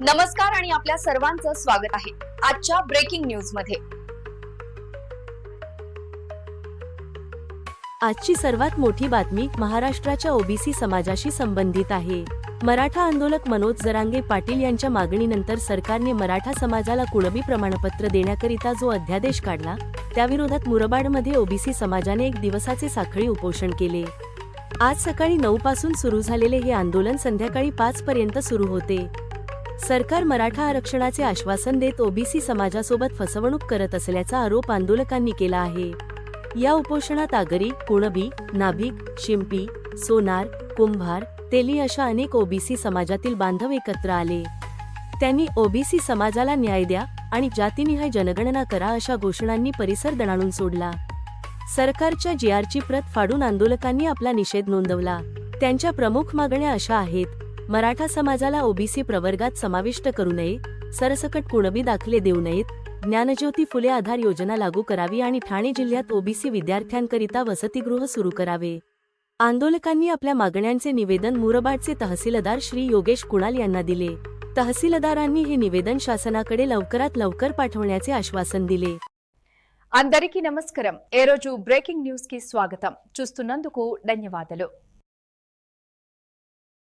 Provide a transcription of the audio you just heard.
नमस्कार आणि आपल्या सर्वांचं स्वागत आहे आजच्या ब्रेकिंग न्यूजमध्ये. आजची सर्वात मोठी बातमी महाराष्ट्राच्या ओबीसी समाजाशी संबंधित आहे. मराठा आंदोलक मनोज जरांगे पाटील यांच्या मागणीनंतर सरकारने मराठा समाजाला कुणबी प्रमाणपत्र देण्याकरिता जो अध्यादेश काढला त्याविरोधात मुरबाडमध्ये ओबीसी समाजाने एक दिवसाचे साखळी उपोषण केले. आज सकाळी नऊ पासून सुरू झालेले हे आंदोलन संध्याकाळी पाच पर्यंत सुरू होते. सरकार मराठा आरक्षणाचे आश्वासन देत ओबीसी समाजासोबत फसवणूक करत असल्याचा आरोप आंदोलकांनी केला आहे. या उपोषणात आगरी कुणबी नाभिक शिंपी सोनार कुंभार तेली अशा अनेक ओबीसी समाजातील बांधव एकत्र आले. त्यांनी ओबीसी समाजाला न्याय द्या आणि जातीनिहाय जनगणना करा अशा घोषणांनी परिसर दणाणून सोडला. सरकारच्या जीआरची प्रत फाडून आंदोलकांनी आपला निषेध नोंदवला. त्यांच्या प्रमुख मागण्या अशा आहेत. मराठा समाजाला ओबीसी प्रवर्गात समाविष्ट करू नये सरसकट कुणबी दाखले देऊ नयेत ज्ञानज्योती फुले आधार योजना लागू करावी आणि ठाणे जिल्ह्यात ओबीसी विद्यार्थ्यांकरिता वसतिगृह सुरू करावे आंदोलकांनी आपल्या मागण्यांचे निवेदन मुरबाडचे तहसीलदार श्री योगेश कुणाल यांना दिले तहसीलदारांनी हे निवेदन शासनाकडे लवकरात लवकर पाठवण्याचे आश्वासन दिले అందరికీ నమస్కారం ఏ రోజు బ్రేకింగ్ న్యూస్ కి స్వాగతం చూస్తున్నందుకు ధన్యవాదాలు